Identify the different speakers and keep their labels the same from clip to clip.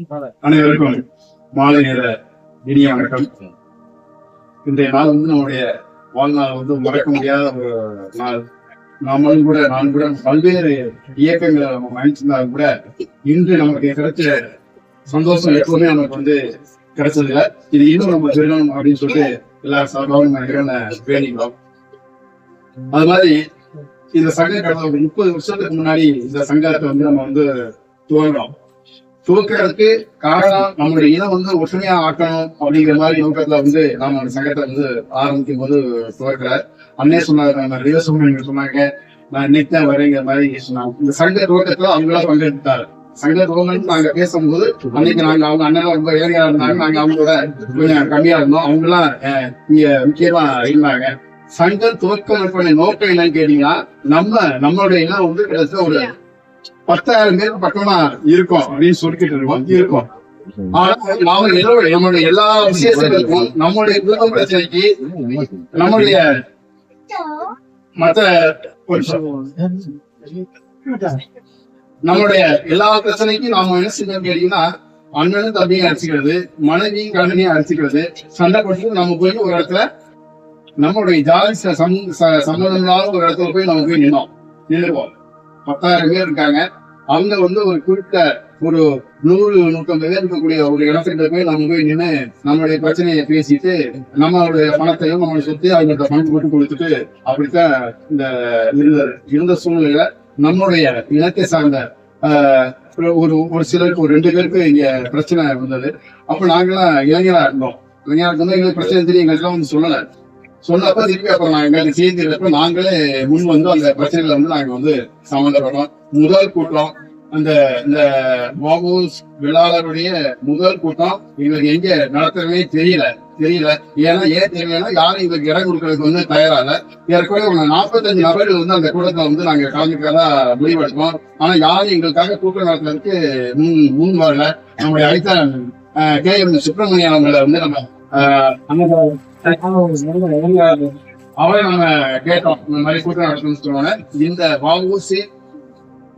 Speaker 1: அனைவருக்கும் மாலை நேர இனிய வணக்கம். இன்றைய நாள் வந்து நம்முடைய வாழ்நாள் வந்து மறக்க முடியாத ஒரு நாள். நாமளும் கூட நான் கூட பல்வேறு இயக்கங்களை நம்ம பயணிச்சிருந்தாலும் கூட இன்று நமக்கு கிடைச்ச சந்தோஷம் எப்பவுமே நமக்கு வந்து கிடைச்சதில்ல. இது இன்னும் நம்ம பெறணும் அப்படின்னு சொல்லிட்டு எல்லா சார்பாகவும் நம்ம இறைவனை அது மாதிரி இந்த சங்க கடந்த ஒரு முப்பது வருஷத்துக்கு முன்னாடி இந்த சங்கத்தை வந்து நம்ம வந்து துவங்கினோம். துவக்கிறதுக்கு காரணம் நம்மளுடைய இனம் வந்து ஒற்றுமையா ஆக்கணும் அப்படிங்கிற மாதிரி நோக்கத்துல வந்து நாம அந்த சங்கத்தை வந்து ஆரம்பிக்கும் போது துவக்கல அண்ணே சொன்னாங்க நம்ம ரிவசம் சொன்னாங்க. நான் இன்னைக்கு தான் வரேங்கிற மாதிரி சொன்னாங்க. இந்த சங்க துவக்கத்துல அவங்களா பங்கெடுத்தாரு. சங்க துவக்கம் நாங்க பேசும்போது அன்னைக்கு நாங்க அவங்க அண்ணன் ரொம்ப ஏழையா இருந்தாங்க. நாங்க அவங்களோட கொஞ்சம் கம்மியா இருந்தோம். அவங்க எல்லாம் அஹ், இங்க முக்கியமா இருந்தாங்க. சங்க துவக்கம் நோக்கம் என்னன்னு கேட்டீங்கன்னா நம்ம நம்மளுடைய இனம் வந்து கிட்டத்தட்ட ஒரு பத்தாயிரம் பேர் பக்கமா இருக்கும் அப்படின்னு சொல்லிக்கிட்டு இருக்கோம். இருக்கும். ஆனா நாம நம்மளுடைய எல்லா விசேஷங்களுக்கும் நம்மளுடைய குடும்ப பிரச்சனைக்கு நம்மளுடைய மத்த நம்மளுடைய எல்லா பிரச்சனைக்கும் நாம என்ன செய்யணும் கேட்டீங்கன்னா அண்ணனும் தம்பியும் அடிச்சுக்கிறது மனைவியும் கண்ணனையும் அடிச்சுக்கிறது சண்டை போட்டு நம்ம போய் ஒரு இடத்துல நம்மளுடைய ஜாதி சம்பந்தம் ச- இல்லாத ஒரு இடத்துல போய் நம்ம போய் நின்னோம். நின்றுவோம் பத்தாயிரம் பேர் இருக்காங்க. அவங்க வந்து ஒரு குறிப்பிட்ட ஒரு நூறு நூற்றம்பது பேர் இருக்கக்கூடிய ஒரு இடத்துல போய் நம்ம போய் நின்று நம்மளுடைய பிரச்சனையை பேசிட்டு நம்மளுடைய பணத்தையும் நம்மளை சுத்தி அவங்கள்ட்ட பணம் போட்டு கொடுத்துட்டு அப்படித்தான் இந்த இருந்த இருந்த சூழ்நிலையில நம்மளுடைய இனத்தை சார்ந்த ஆஹ், ஒரு ஒரு சிலருக்கு ஒரு ரெண்டு பேருக்கு இங்க பிரச்சனை வந்தது அப்ப நாங்கெல்லாம் இளைஞரா இருந்தோம். இளைஞரா இருந்தோம் எங்களுக்கு பிரச்சனை தெரியும். எங்களுக்கு வந்து சொல்லலை. சொன்னப்ப திருப்பி அப்புறம் நாங்க எங்களுக்கு சேர்ந்து நாங்களே முன் வந்து அந்த பிரச்சனைகளை வந்து நாங்க வந்து சம்மந்தப்பட்டோம். முதல் கூட்டம் அந்த இந்த பாபூஸ் விழாளருடைய முதல் கூட்டம் எங்களுக்கு எங்க நடத்துறதே தெரியல தெரியல. ஏன்னா ஏன் தெரியலன்னா யாரும் எங்களுக்கு இடம் கொடுக்கறதுக்கு வந்து தயாரா ஏற்கனவே ஒரு நாற்பத்தஞ்சு நபர்கள் வந்து அந்த கூட்டத்தை வந்து நாங்க கலந்துக்கிறதா முடிவெடுத்தோம். ஆனா யாரும் எங்களுக்காக கூட்டம் நடத்துறதுக்கு முன் முன் வரல. நம்முடைய அழைத்த கே எம் சுப்பிரமணியன் அவங்களை வந்து நம்ம ஆஹ், அவரை நம்ம கேட்டோம் இந்த மாதிரி கூட்டம் நடத்தணும்னு சொன்னோன்னே இந்த வஉசி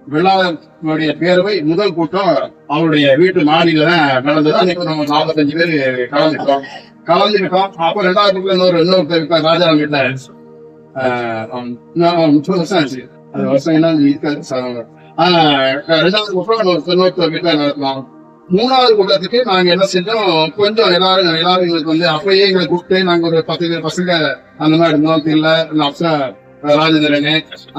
Speaker 1: விழாவுடைய பேரவை முதல் கூட்டம் அவருடைய வீட்டு மாடியில தான் நடந்தது அன்னைக்கு நம்ம நாற்பத்தஞ்சு பேர் கலந்துட்டோம் கலந்துக்கிட்டோம் அப்ப ரெண்டாவது கூட்டம் இன்னொரு இன்னொருத்தர் இருக்கார் ராஜாராம் வீட்டுல ஆஹ், முப்பது வருஷம் ஆச்சு அது வருஷம் என்ன இருக்காது ஆஹ், ரெண்டாவது கூட்டம் இன்னொரு இன்னொருத்தர் வீட்டுல நடத்தினோம் மூணாவது கூட்டத்துக்கு நாங்க என்ன செஞ்சோம் கொஞ்சம் எல்லாரும் எல்லாரும் எங்களுக்கு வந்து அப்பயே எங்களை கூப்பிட்டு நாங்க ஒரு பத்து பேர் பசங்க அந்த மாதிரி இருந்தோம் தெரியல. அப்சா ராஜேந்திரன்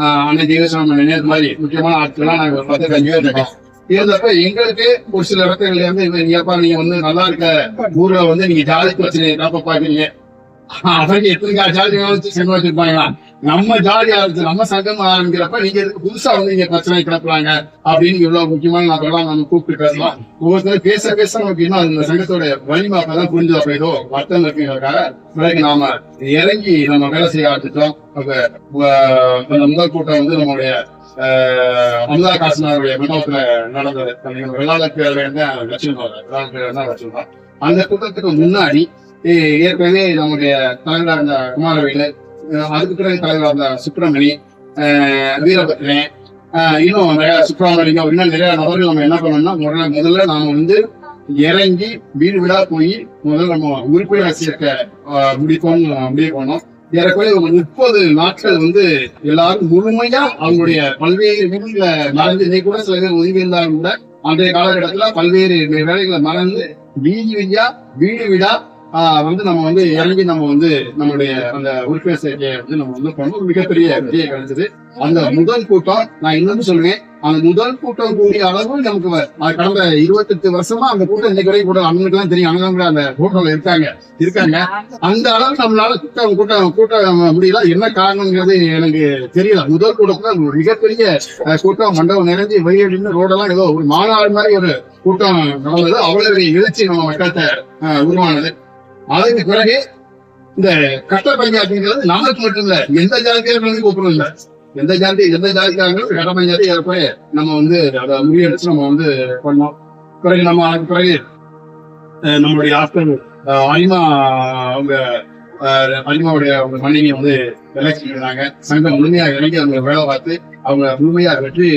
Speaker 1: ஆஹ் அண்ணன் ஜீவசாமன் இது மாதிரி முக்கியமான ஆட்கள்லாம் நாங்க ஒரு பத்து அஞ்சு பேர் இருக்கோம். இருந்தப்ப எங்களுக்கு ஒரு சில இடத்துல இருந்து நீங்கப்பா நீங்க வந்து நல்லா இருக்க ஊர்ல வந்து நீங்க ஜாதி பிரச்சனை காப்ப பாக்குறீங்க அவங்க எத்தனை ஜாதி வச்சு சென்று வச்சிருப்பாங்களா நம்ம ஜாதி இருக்கு. நம்ம சங்கம் ஆரம்பிக்கிறப்ப நீங்க எதுக்கு புதுசா வந்து நீங்க பிரச்சனை கிளப்புறாங்க அப்படின்னு இவ்வளவு முக்கியமான நபரெல்லாம் நம்ம கூப்பிட்டு பேசலாம். ஒவ்வொருத்தரும் பேச பேச நமக்கு இன்னும் அந்த சங்கத்தோட வலிமை அப்பதான் புரிஞ்சு அப்ப ஏதோ இருக்குங்கிறதுக்காக பிறகு நாம இறங்கி நம்ம வேலை செய்ய ஆரம்பிச்சிட்டோம். அப்ப முதல் கூட்டம் வந்து நம்மளுடைய ஆஹ், அமுதா காசனாருடைய மண்டபத்துல நடந்தது. அந்த வெள்ளாளர் பேர்ல இருந்து வச்சிருந்தோம் வெள்ளாளர் பேர் தான் வச்சிருந்தோம் அந்த கூட்டத்துக்கு முன்னாடி ஏற்கனவே நம்முடைய தலைவராக இருந்த குமாரவேலு அதுக்கு பிறகு தலைவர் அந்த சுப்பிரமணி ஆஹ், வீரபத்ரன் ஆஹ், இன்னும் நிறைய சுப்பிரமணியம் இன்னும் நிறைய நபர்கள் நம்ம என்ன பண்ணோம்னா முதல்ல முதல்ல நாம வந்து இறங்கி வீடு வீடா போய் முதல்ல நம்ம உறுப்பினர் சேர்க்க ஆஹ், முடிப்போம் முடிவு பண்ணோம். ஏறக்குறைய ஒரு முப்பது நாட்கள் வந்து எல்லாரும் முழுமையா அவங்களுடைய பல்வேறு வீடுல மறந்து இதை கூட சில பேர் உதவி இருந்தாலும் கூட அன்றைய காலகட்டத்துல பல்வேறு வேலைகளை மறந்து வீதி வீதியா வீடு வீடா வந்து நம்ம வந்து இறங்கி நம்ம வந்து நம்மளுடைய அந்த உறுப்பினர் சேர்க்கையை வந்து நம்ம வந்து பண்ணோம். மிகப்பெரிய விஜயம் கிடைச்சது. அந்த முதல் கூட்டம் நான் இன்னொன்னு சொல்லுவேன் அந்த முதல் கூட்டம் கூடிய அளவு நமக்கு கடந்த இருபத்தெட்டு வருஷமா அந்த கூட்டம் இன்னைக்கு வரைக்கும் கூட அவங்களுக்கு எல்லாம் தெரியும். அண்ணன் கூட அந்த கூட்டம்ல இருக்காங்க இருக்காங்க. அந்த அளவு நம்மளால கூட்டம் கூட்டம் கூட்டம் முடியல. என்ன காரணங்கிறது எனக்கு தெரியல. முதல் கூட்டம் தான் மிகப்பெரிய கூட்டம். மண்டபம் நிறைஞ்சு வெளியேறின்னு ரோடெல்லாம் ஏதோ ஒரு மாநாடு மாதிரி ஒரு கூட்டம் நடந்தது. அவ்வளவு எழுச்சி நம்ம மக்கள்கிட்ட உருவானது. அதுக்கு பிறகு இந்த கட்ட அப்படிங்கிறது நமக்கு மட்டும் இல்ல எந்த ஜாதிக்காரங்களும் கூப்பிடணும் இல்ல. எந்த ஜாதி எந்த ஜாதிக்காரங்களும் கட்டப்பஞ்சாதி பஞ்சாயத்து நம்ம வந்து அதை முறியடிச்சு நம்ம வந்து பண்ணோம். பிறகு நம்ம அதுக்கு பிறகு அஹ், நம்மளுடைய ஆஸ்கர் அனிமா அவங்க அஹ், அனிமாவுடைய அவங்க மனைவி வந்து எலெக்ஷன் பண்ணாங்க சங்கம் முழுமையா இறங்கி அவங்க வேலை பார்த்து அவங்க முழுமையா வெற்றி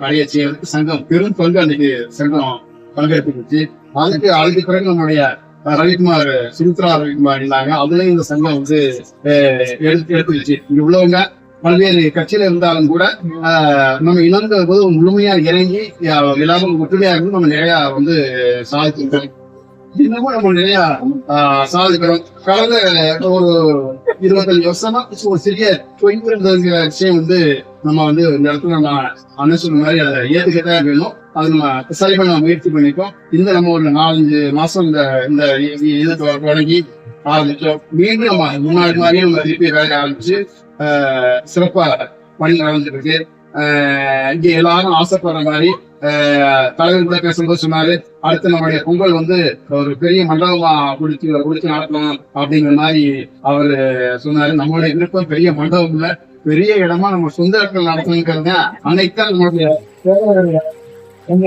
Speaker 1: அடைய செய்யறதுக்கு சங்கம் பெரும் பங்கு அன்னைக்கு சங்கம் பங்கெடுத்துருச்சு அதுக்கு அதுக்கு பிறகு நம்மளுடைய ரவிக்குமார் சுமித்ரா ரவிக்குமார் இருந்தாங்க. அதுலயும் இந்த சங்கம் வந்து அஹ், எடுத்து எடுத்துருச்சு இங்க உள்ளவங்க பல்வேறு கட்சியில இருந்தாலும் கூட ஆஹ், நம்ம இனங்கிற போது முழுமையா இறங்கி அஹ், எல்லாரும் ஒற்றுமையா இருந்து நம்ம நிறைய வந்து சாதிச்சிருக்கோம். இன்னமும் நம்ம நிறைய ஆஹ், சாதிக்கிறோம். கடந்த ஒரு இருபத்தஞ்சு வருஷமா ஒரு சிறிய தொய்வுங்கிற விஷயம் வந்து நம்ம வந்து இந்த இடத்துல நம்ம அண்ணன் சொன்ன மாதிரி அதை ஏத்துக்கிட்டே வேணும் அது நம்ம சரி பண்ண முயற்சி பண்ணிருக்கோம் இந்த நம்ம ஒரு நாலஞ்சு மாசம் இந்த இந்த இது தொடங்கி ஆரம்பிச்சோம். மீண்டும் நம்ம முன்னாடி மாதிரியும் நம்ம திருப்பி வேலை ஆரம்பிச்சு சிறப்பா பணி நடந்துட்டு இருக்கு ஆஹ், இங்க எல்லாரும் ஆசைப்படுற மாதிரி ஆஹ், தலைவர் கூட பேசும்போது சொன்னாரு அடுத்து நம்மளுடைய பொங்கல் வந்து ஒரு பெரிய மண்டபமா குடிச்சு குடிச்சு நடத்தணும் அப்படிங்கிற மாதிரி அவரு சொன்னாரு. நம்மளுடைய விருப்பம் பெரிய மண்டபம் இல்ல பெரிய இடமா நம்ம சொந்த இடத்துல நடத்தணுங்கிறது அன்னைக்கு தான் நம்மளுடைய எங்க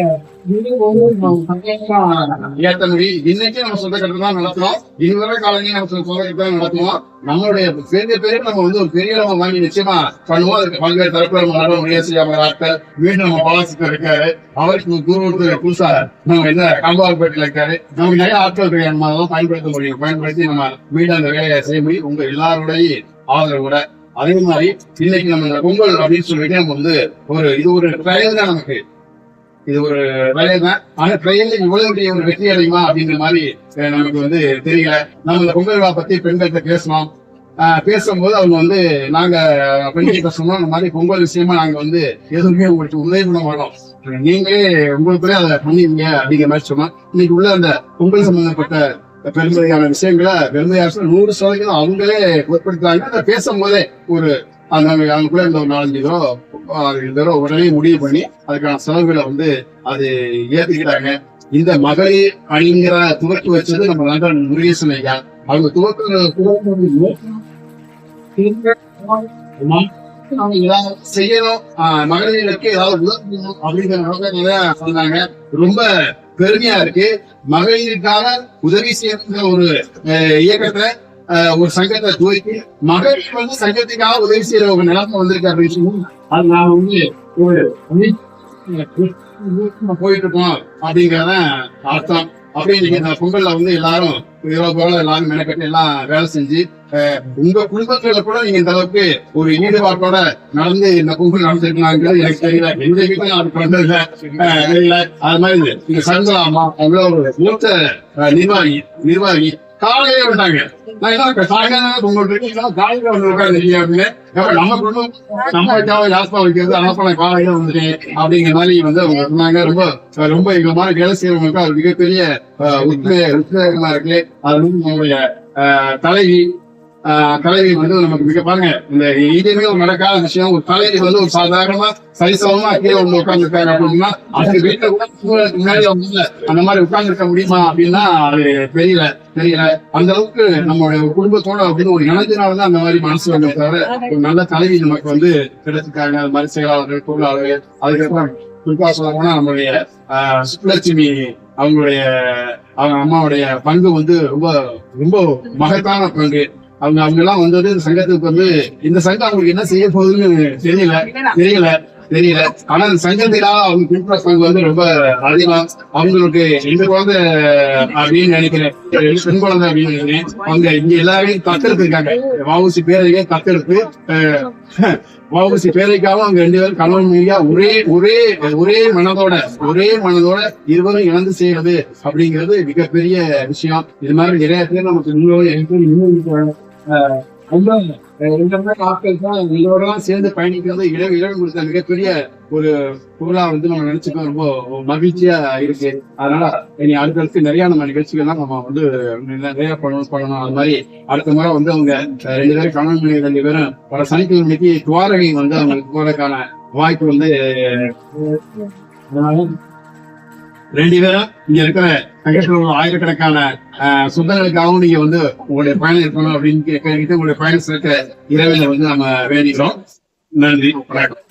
Speaker 1: இன்னைக்கு நம்ம சொந்த கட்டத்தை தான் நடத்துறோம். இனி வர காலங்களில் நம்ம சொந்த கட்டத்தை தான் நடத்துவோம். நம்மளுடைய பெரிய பெரிய நம்ம வந்து ஒரு பெரிய நம்ம வாங்கி நிச்சயமா பண்ணுவோம். அதுக்கு பல்வேறு தரப்புல நம்ம நட முயற்சி அவர் ஆட்கள் மீண்டும் நம்ம பாலாசிட்டு இருக்காரு. அவருக்கு குரு புதுசா. நம்ம என்ன கம்பால்பேட்டில் இருக்காரு. நமக்கு நிறைய ஆட்கள் இருக்கு நம்ம அதெல்லாம் பயன்படுத்த முடியும். பயன்படுத்தி நம்ம மீண்டும் அந்த வேலையை செய்ய முடியும். உங்க எல்லாருடைய ஆதரவோட அதே மாதிரி இன்னைக்கு நம்ம இந்த பொங்கல் அப்படின்னு சொல்லிட்டு நம்ம வந்து ஒரு இது ஒரு ட்ரையல் தான் நமக்கு. இது ஒரு வேலை தான் ஆனா ட்ரையல் இவ்வளவு பெரிய ஒரு வெற்றி அடையுமா அப்படிங்கிற மாதிரி நமக்கு வந்து தெரியல. நம்ம இந்த பொங்கல் விழா பத்தி பெண்கள்கிட்ட பேசணும். ஆஹ், பேசும்போது அவங்க வந்து நாங்க பெண்கிட்ட சொன்னோம் இந்த மாதிரி பொங்கல் விஷயமா நாங்க வந்து எதுவுமே உங்களுக்கு உதவி பண்ண மாட்டோம் நீங்களே உங்களுக்குள்ளே அதை பண்ணிருங்க அப்படிங்கிற மாதிரி சொன்னோம். இன்னைக்கு உள்ள அந்த பொங்கல் சம்பந்தப்பட்ட பெருமையான விஷயங்களை பெருமையாக நூறு சதவீதம் அவங்களே உட்படுத்துறாங்க அதை பேசும்போதே ஒரு அந்த அவங்களுக்குள்ள இந்த ஒரு நாலஞ்சு தடவை ஆறு தடவை உடனே முடிவு பண்ணி அதுக்கான செலவுகளை வந்து அது ஏத்துக்கிட்டாங்க. இந்த மகளிர் அணிங்கிற துவக்கி வச்சது நம்ம நண்பன் முருகேசன் ஐயா. அவங்க துவக்க செய்யணும். ஆஹ் மகளிருக்கு ஏதாவது உதவணும் அப்படிங்கிற நோக்கத்துல சொன்னாங்க ரொம்ப பெருமையா இருக்கு. மகளிருக்காக உதவி செய்யற ஒரு இயக்கத்தை ஒரு சங்கத்தை துவக்கி மகளிர் வந்து சங்கத்துக்காக உதவி செய்யற ஒரு நிலைமை வந்திருக்காரு அப்படின்னு அது நான் வந்து ஒரு போயிட்டு இருக்கோம் அப்படிங்கறத அர்த்தம். அப்படியே நீங்க இந்த பொங்கல்ல வந்து எல்லாரும் இரவு போல எல்லாரும் மெனக்கட்டு எல்லாம் வேலை செஞ்சு உங்க குடும்பத்துல கூட நீங்க இந்த அளவுக்கு ஒரு ஈடுபாட்டோட நடந்து இந்த பொங்கல் நடந்திருக்கலாங்கிறது எனக்கு தெரியல. எந்த வீட்டுல அது பண்றதில்ல. அஹ், அது மாதிரி இது. இந்த சங்கலாமா அவங்கள ஒரு மூத்த நிர்வாகி நிர்வாகி. காலையில வந்தாங்க. நான் என்ன சாயங்காலம் பொங்கல் இருக்கு. காலையில வந்து உட்காந்து அப்படின்னு நம்ம குடும்பம் நம்ம வைக்காம வைக்கிறது அதனால நான் காலையில வந்துட்டேன் அப்படிங்கிற மாதிரி வந்து அவங்க சொன்னாங்க. ரொம்ப ரொம்ப எங்க மாதிரி வேலை செய்யறவங்களுக்கு அது மிகப்பெரிய அஹ், உத்வேகமா இருக்கு. அது வந்து நம்மளுடைய அஹ், தலைவி ஆஹ் வந்து நமக்கு மிக பாருங்க இந்த இதுவுமே ஒரு நடக்காத விஷயம். ஒரு தலைவி வந்து ஒரு சாதாரணமா சரிசமமா கீழே வந்து உட்கார்ந்துருக்காரு அப்படின்னா அது வீட்டுல கூட முன்னாடி அவங்க வந்து அந்த மாதிரி உட்கார்ந்து இருக்க முடியுமா அப்படின்னா அது தெரியல தெரியல. அந்த அளவுக்கு நம்மளுடைய குடும்பத்தோட அப்படின்னு ஒரு இணைஞ்சனாலதான் அந்த மாதிரி மனசு வந்து தவிர ஒரு நல்ல தலைவி நமக்கு வந்து கிடைச்சிருக்காங்க. அது மாதிரி செயலாளர்கள் தொழிலாளர்கள் அதுக்கப்புறம் குறிப்பா சொல்லணும்னா நம்மளுடைய ஆஹ் சுப்புலட்சுமி அவங்களுடைய அவங்க அம்மாவுடைய பங்கு வந்து ரொம்ப ரொம்ப மகத்தான பங்கு. அவங்க அவங்க எல்லாம் வந்தது இந்த சங்கத்துக்கு வந்து இந்த சங்கம் அவங்களுக்கு என்ன செய்ய போகுதுன்னு தெரியல தெரியல. தெரியல ஆனா இந்த சங்கத்தினால அவங்க பின்பற்ற பங்கு வந்து ரொம்ப அதிகம். அவங்களுக்கு ரெண்டு குழந்தை அப்படின்னு நினைக்கிறேன். பெண் குழந்தை அப்படின்னு நினைக்கிறேன். அவங்க இங்க எல்லாரையும் தத்தெடுத்து இருக்காங்க. வாவுசி பேரையே தத்தெடுத்து வாவுசி பேரைக்காக அவங்க ரெண்டு பேரும் கணவன் மனைவியா ஒரே ஒரே ஒரே மனதோட ஒரே மனதோட இருவரும் இழந்து செய்யறது அப்படிங்கிறது மிகப்பெரிய விஷயம். இது மாதிரி நிறைய பேர் நமக்கு இன்னும் ரொம்ப இந்த மாதிரி ஆட்கள் தான் எல்லோரும் சேர்ந்து பயணிக்கிறது இடம் இடம் கொடுத்த மிகப்பெரிய ஒரு பொருளா வந்து நம்ம நினைச்சுக்கோ ரொம்ப மகிழ்ச்சியா இருக்கு. அதனால இனி அடுத்தடுத்து நிறைய நம்ம நிகழ்ச்சிகள்லாம் நம்ம வந்து நிறைய பண்ணணும் பண்ணணும். அது மாதிரி அடுத்த முறை வந்து அவங்க ரெண்டு பேரும் கணவன் மனைவி ரெண்டு பேரும் வர சனிக்கிழமைக்கு துவாரகை வந்து அவங்களுக்கு போறதுக்கான வாய்ப்பு வந்து ரெண்டு பேரும் இங்க இருக்கிற சங்கத்தில் உள்ள ஆயிரக்கணக்கான சொந்தங்களுக்காகவும் நீங்க வந்து உங்களுடைய பயணம் இருக்கணும் அப்படின்னு கேட்டு உங்களுடைய பயணம் சிறக்க இரவில் வந்து நம்ம வேண்டிக்கிறோம். நன்றி வணக்கம்.